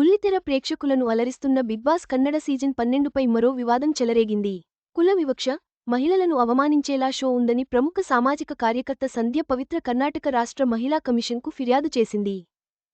బుల్లితెర ప్రేక్షకులను అలరిస్తున్న బిగ్ బాస్ కన్నడ సీజన్ పన్నెండుపై మరో వివాదం చెలరేగింది. కుల వివక్ష మహిళలను అవమానించేలా షో ఉందని ప్రముఖ సామాజిక కార్యకర్త సంధ్య పవిత్ర కర్ణాటక రాష్ట్ర మహిళా కమిషన్కు ఫిర్యాదు చేసింది.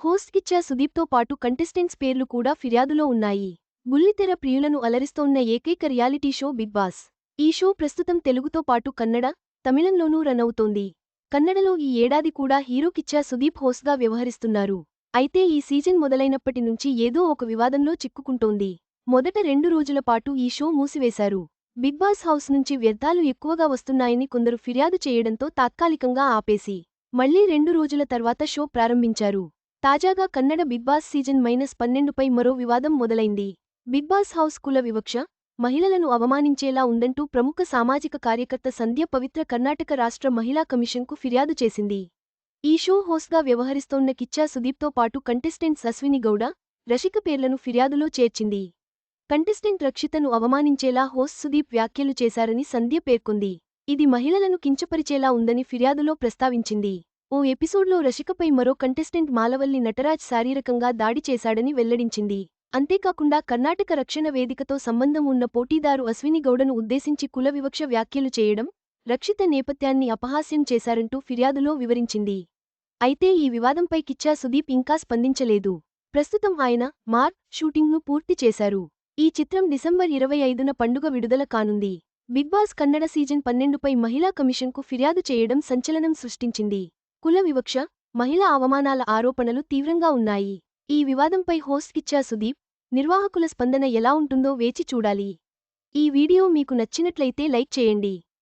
హోస్ట్ కిచ్చా సుదీప్తో పాటు కంటెస్టెంట్స్ పేర్లు కూడా ఫిర్యాదులో ఉన్నాయి. బుల్లితెర ప్రియులను అలరిస్తోన్న ఏకైక రియాలిటీ షో బిగ్ బాస్. ఈ షో ప్రస్తుతం తెలుగుతో పాటు కన్నడ తమిళంలోనూ రన్ అవుతోంది. కన్నడలో ఈ ఏడాది కూడా హీరో కిచ్చా సుదీప్ హోస్గా వ్యవహరిస్తున్నారు. అయితే ఈ సీజన్ మొదలైనప్పటి నుంచి ఏదో ఒక వివాదంలో చిక్కుకుంటోంది. మొదట రెండు రోజుల పాటు ఈ షో మూసివేశారు. బిగ్ బాస్ హౌస్ నుంచి వ్యర్థాలు ఎక్కువగా వస్తున్నాయని కొందరు ఫిర్యాదు చేయడంతో తాత్కాలికంగా ఆపేసి మళ్ళీ రెండు రోజుల తర్వాత షో ప్రారంభించారు. తాజాగా Kannada Bigg Boss season minus పన్నెండుపై మరో వివాదం మొదలైంది. బిగ్ బాస్ హౌస్ కుల వివక్ష మహిళలను అవమానించేలా ఉందంటూ ప్రముఖ సామాజిక కార్యకర్త సంధ్య పవిత్ర కర్ణాటక రాష్ట్ర మహిళా కమిషన్కు ఫిర్యాదు చేసింది. ఈ షో హోస్ట్గా వ్యవహరిస్తోన్న కిచ్చా సుదీప్తో పాటు కంటెస్టెంట్స్ అశ్విని గౌడ రషిక పేర్లను ఫిర్యాదులో చేర్చింది. కంటెస్టెంట్ రక్షితను అవమానించేలా హోస్ట్ సుదీప్ వ్యాఖ్యలు చేశారని సంధ్య పేర్కొంది. ఇది మహిళలను కించపరిచేలా ఉందని ఫిర్యాదులో ప్రస్తావించింది. ఓ ఎపిసోడ్లో రషికపై మరో కంటెస్టెంట్ మాలవల్లి నటరాజ్ శారీరకంగా దాడి చేశాడని వెల్లడించింది. అంతేకాకుండా కర్ణాటక రక్షణ వేదికతో సంబంధం ఉన్న పోటీదారు అశ్విని గౌడను ఉద్దేశించి కుల వివక్ష వ్యాఖ్యలు చేయడం రక్షిత నేపథ్యాన్ని అపహాస్యం చేశారంటూ ఫిర్యాదులో వివరించింది. అయితే ఈ వివాదంపై కిచ్చా సుదీప్ ఇంకా స్పందించలేదు. ప్రస్తుతం ఆయన మార్ షూటింగ్ను పూర్తి చేశారు. ఈ చిత్రం డిసెంబర్ ఇరవై ఐదున పండుగ విడుదల కానుంది. బిగ్ బాస్ కన్నడ సీజన్ పన్నెండుపై మహిళా కమిషన్కు ఫిర్యాదు చేయడం సంచలనం సృష్టించింది. కుల వివక్ష మహిళా అవమానాల ఆరోపణలు తీవ్రంగా ఉన్నాయి. ఈ వివాదంపై హోస్ట్ కిచ్చా సుదీప్ నిర్వాహకుల స్పందన ఎలా ఉంటుందో వేచి చూడాలి. ఈ వీడియో మీకు నచ్చినట్లయితే లైక్ చేయండి.